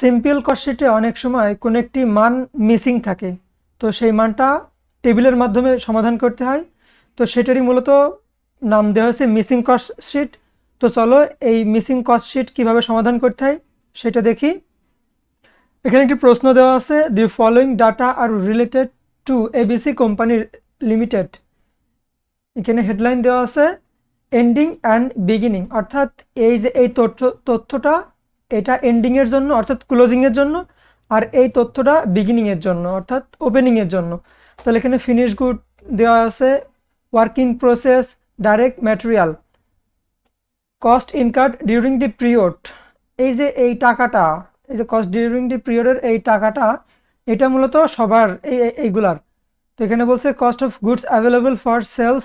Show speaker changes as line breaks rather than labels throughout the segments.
Simple কস্টশিটে অনেক সময় কোনো একটি মান মিসিং থাকে। তো সেই মানটা টেবিলের মাধ্যমে সমাধান করতে হয়। তো সেটারই মূলত নাম দেওয়া হয়েছে মিসিং কস্ট শিট। তো চলো এই মিসিং কস্ট শিট কীভাবে সমাধান করতে হয় সেটা দেখি। এখানে একটি প্রশ্ন দেওয়া আছে the following data are related to ABC company limited এখানে হেডলাইন দেওয়া আছে এন্ডিং অ্যান্ড বিগিনিং অর্থাৎ এই যে এই তথ্য, তথ্যটা এটা এন্ডিংয়ের জন্য, অর্থাৎ ক্লোজিংয়ের জন্য, আর এই তথ্যটা বিগিনিংয়ের জন্য, অর্থাৎ ওপেনিংয়ের জন্য। তাহলে এখানে ফিনিশ গুড দেওয়া আছে। Working process direct material cost incurred during the period এই যে এই টাকাটা, এই যে কস্ট ডিউরিং দি পিরিয়ডের এই টাকাটা, এটা মূলত সবার এই, এই- এইগুলার। তো এখানে বলছে cost of goods available for sales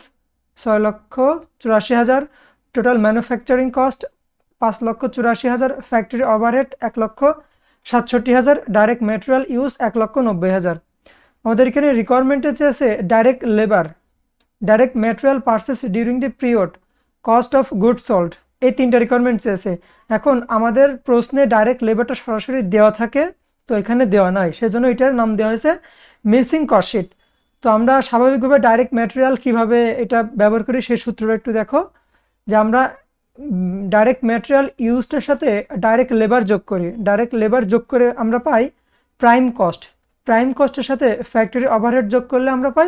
ছয় লক্ষ চুরাশি হাজার। টোটাল ম্যানুফ্যাকচারিং কস্ট পাঁচ লক্ষ চুরাশি হাজার, ফ্যাক্টরি ওভারহেড এক লক্ষ সাতষট্টি হাজার, ডাইরেক্ট ম্যাটেরিয়াল ইউজ এক লক্ষ নব্বই হাজার। আমাদের এখানে রিকোয়ারমেন্টে চেয়েছে direct labour direct material purchase during the period cost of good sold এই তিনটা রিকোয়ারমেন্ট চেয়েছে। এখন আমাদের প্রশ্নে ডাইরেক্ট লেবারটা সরাসরি দেওয়া থাকে, তো এখানে দেওয়া নাই। সেজন্য এটার নাম দেওয়া হয়েছে মিসিং কস্টশিট তো আমরা স্বাভাবিকভাবে ডাইরেক্ট ম্যাটেরিয়াল কীভাবে এটা ব্যবহার করি সেই সূত্রটা একটু দেখো। যে আমরা ডাইরেক্ট ম্যাটেরিয়াল ইউজটার সাথে ডাইরেক্ট লেবার যোগ করি। ডাইরেক্ট লেবার যোগ করে আমরা পাই প্রাইম কস্ট প্রাইম কস্টের সাথে ফ্যাক্টরি ওভারহেড যোগ করলে আমরা পাই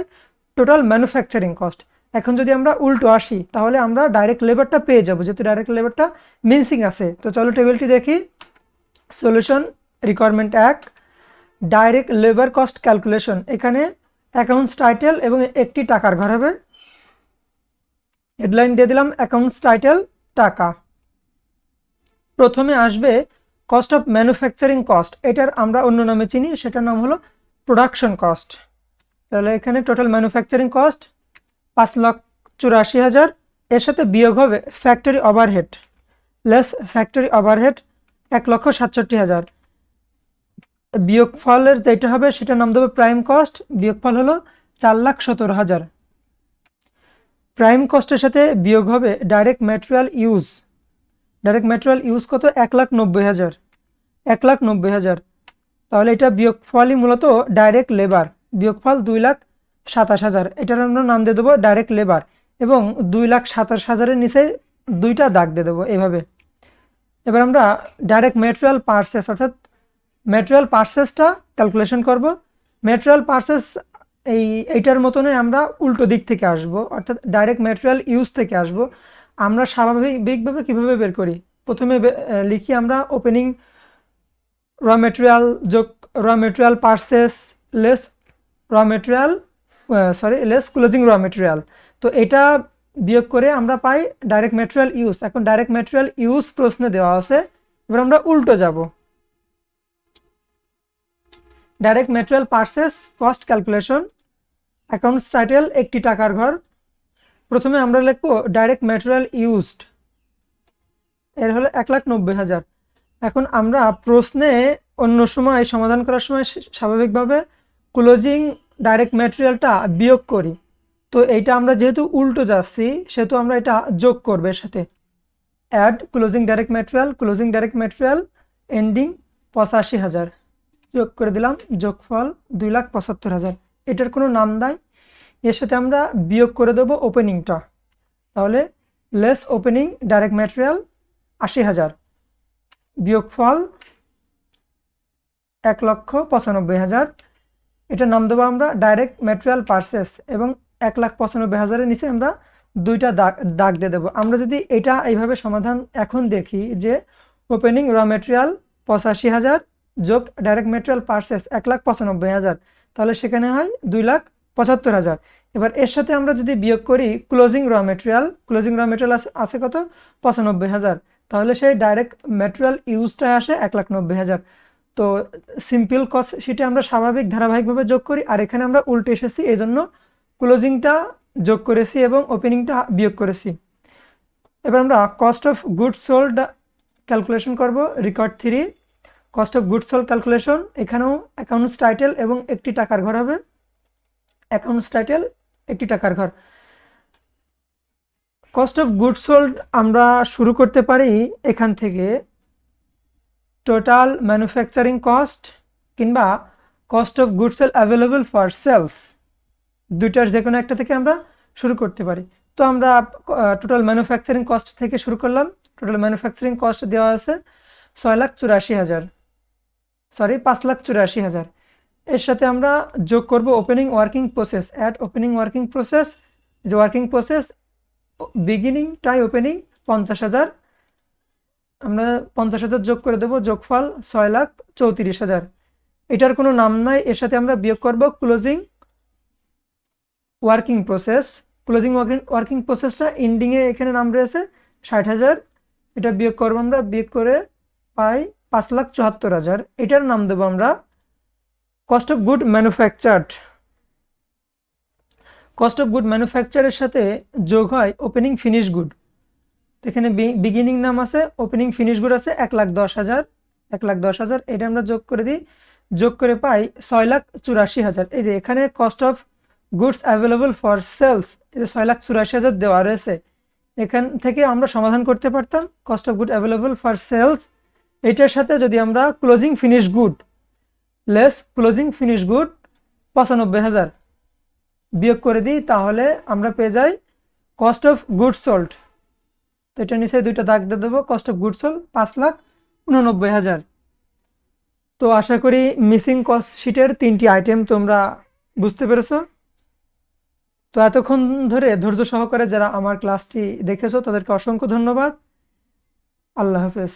টোটাল ম্যানুফ্যাকচারিং কস্ট এখন যদি আমরা উল্টো আসি, তাহলে আমরা ডাইরেক্ট লেবারটা পেয়ে যাব, যেহেতু ডাইরেক্ট লেবারটা মিনসিং আছে। তো চলো টেবিলটি দেখি। সলিউশন রিকোয়ারমেন্ট এক ডাইরেক্ট লেবার কস্ট ক্যালকুলেশন এখানে অ্যাকাউন্টস টাইটেল এবং একটি টাকার ঘর হবে। হেডলাইন দিয়ে দিলাম অ্যাকাউন্টস টাইটেল টাকা। প্রথমে আসবে কস্ট অফ ম্যানুফ্যাকচারিং কস্ট এটার আমরা অন্য নামে চিনি, সেটার নাম হলো প্রোডাকশন কস্ট তাহলে এখানে টোটাল ম্যানুফ্যাকচারিং কস্ট পাঁচ লক্ষ চুরাশি হাজার, এর সাথে বিয়োগ হবে factory overhead less factory overhead এক লক্ষ সাতষট্টি হাজার। বিয়োগফলের যেটা হবে, সেটার নাম দেবে প্রাইম কস্ট বিয়োগফল হলো চার লাখ সতেরো হাজার। প্রাইম কস্টের সাথে বিয়োগ হবে direct material use. Direct material use কত? এক লাখ নব্বই হাজার। এক লাখ নব্বই হাজার। তাহলে এটা বিয়োগফলই মূলত ডাইরেক্ট লেবার। বিয়োগফল দুই লাখ সাতাশ হাজার। এটার আমরা নাম দিয়ে দেবো ডাইরেক্ট লেবার এবং দুই লাখ সাতাশ হাজারের নিচে দুইটা দাগ দিয়ে দেবো এভাবে। এবার আমরা ডাইরেক্ট ম্যাটেরিয়াল পার্সেস, অর্থাৎ ম্যাটেরিয়াল পার্সেসটা ক্যালকুলেশন করব। ম্যাটেরিয়াল পার্সেস এই, এইটার মতনই আমরা উল্টো দিক থেকে আসব, অর্থাৎ ডাইরেক্ট ম্যাটেরিয়াল ইউজ থেকে আসব। আমরা স্বাভাবিকভাবে কীভাবে বের করি? প্রথমে লিখি আমরা ওপেনিং র মেটেরিয়াল যোগ raw material purchase less raw material sorry less closing raw material তো এটা বিয়োগ করে আমরা পাই ডাইরেক্ট ম্যাটেরিয়াল ইউজ এখন ডাইরেক্ট ম্যাটেরিয়াল ইউজ প্রশ্নে দেওয়া আছে, এবার আমরা উল্টো যাব। Direct material purchase cost calculation accounts title একটি টাকার ঘর। প্রথমে আমরা লিখব ডাইরেক্ট ম্যাটেরিয়াল ইউজড এর হলো এক লাখ নব্বই হাজার। এখন আমরা প্রশ্নে অন্য সময়, সমাধান করার সময় স্বাভাবিকভাবে ক্লোজিং ডাইরেক্ট ম্যাটেরিয়ালটা বিয়োগ করি। তো এইটা আমরা যেহেতু উল্টো যাচ্ছি, সেহেতু আমরা এটা যোগ করবে এর সাথে। Add closing direct material closing direct material ending পঁচাশি হাজার। যোগ করে দিলাম, যোগফল দুই লাখ পঁচাত্তর হাজার। এটার কোনো নাম নাই। এর সাথে আমরা বিয়োগ করে দেবো ওপেনিংটা তাহলে লেস ওপেনিং ডাইরেক্ট ম্যাটেরিয়াল আশি হাজার। বিয়োগফল এক লক্ষ পঁচানব্বই হাজার। এটার নাম দেবো আমরা ডাইরেক্ট ম্যাটেরিয়াল পার্সেস এবং এক লাখ পঁচানব্বই হাজারের নিচে আমরা দুইটা দাগ দাগ দিয়ে দেবো। আমরা যদি এটা এইভাবে সমাধান এখন দেখি যে ওপেনিং র মেটেরিয়াল পঁচাশি হাজার যোগ ডাইরেক্ট মেটেরিয়াল পার্সেস এক লাখ পঁচানব্বই হাজার তাহলে সেখানে হয় দুই লাখ পঁচাত্তর হাজার। এবার এর সাথে আমরা যদি বিয়োগ করি closing raw material closing raw material আছে কত? পঁচানব্বই হাজার। তাহলে সেই ডাইরেক্ট ম্যাটেরিয়াল ইউজটায় আসে এক লাখ নব্বই হাজার। তো সিম্পল কস্ট সেটা আমরা স্বাভাবিক ধারাবাহিকভাবে যোগ করি আর এখানে আমরা উল্টে এসেছি এই জন্য ক্লোজিংটা যোগ করেছি এবং ওপেনিংটা বিয়োগ করেছি। এবার আমরা cost of goods sold calculation করব record three cost of goods sold calculation এখানেও অ্যাকাউন্টস টাইটেল এবং একটি টাকার ঘর হবে। অ্যাকাউন্টস টাইটেল একটি টাকার ঘর। কস্ট অফ গুডস সোল্ড আমরা শুরু করতে পারি এখান থেকে। টোটাল ম্যানুফ্যাকচারিং কস্ট কিংবা cost of goods sale available for sales দুইটার যে কোনো একটা থেকে আমরা শুরু করতে পারি। তো আমরা টোটাল ম্যানুফ্যাকচারিং কস্ট থেকে শুরু করলাম। টোটাল ম্যানুফ্যাকচারিং কস্ট দেওয়া আছে ছয় লাখ চুরাশি হাজার। সরি পাঁচ লাখ চুরাশি হাজার। এর সাথে আমরা যোগ করব opening working process at opening working process যে ওয়ার্কিং প্রসেস বিগিনিং টাই ওপেনিং পঞ্চাশ হাজার। আমরা পঞ্চাশ হাজার যোগ করে দেবো, যোগফল ছয় লাখ চৌত্রিশ হাজার। এটার কোনো নাম নাই, এর সাথে আমরা বিয়োগ করব closing working process closing working working প্রসেসটা এন্ডিংয়ে এখানে নাম রয়েছে ষাট হাজার। এটা বিয়োগ করব আমরা, বিয়োগ করে পাই পাঁচ লাখ চুয়াত্তর হাজার। এটার নাম দেবো আমরা cost of good manufactured cost of good ম্যানুফ্যাকচারের সাথে যোগ হয় ওপেনিং ফিনিশ গুড এখানে বিগিনিং নাম আছে ওপেনিং ফিনিশ গুড আছে, এক লাখ দশ হাজার, এক লাখ দশ হাজার। এটা আমরা যোগ করে দিই। যোগ করে পাই ছয় লাখ চুরাশি হাজার। এই যে এখানে cost of goods available for sales এই যে ছয় লাখ চুরাশি হাজার দেওয়া রয়েছে। এখান থেকে আমরা সমাধান করতে পারতাম cost of good available for sales এটার সাথে যদি আমরা closing finish good less closing finish good পঁচানব্বই হাজার বিয়োগ করে দিই, তাহলে আমরা পেয়ে যাই কস্ট অফ গুড সোল্ড তো এটা নিচে দুইটা দাগ দিয়ে দেবো কস্ট অফ গুড সোল্ড পাঁচ লাখ উননব্বই হাজার। তো আশা করি মিসিং কস্ট শিটের তিনটি আইটেম তোমরা বুঝতে পেরেছ। তো এতক্ষণ ধরে ধৈর্য সহকারে যারা আমার ক্লাসটি দেখেছ, তাদেরকে অসংখ্য ধন্যবাদ। আল্লাহ হাফেজ।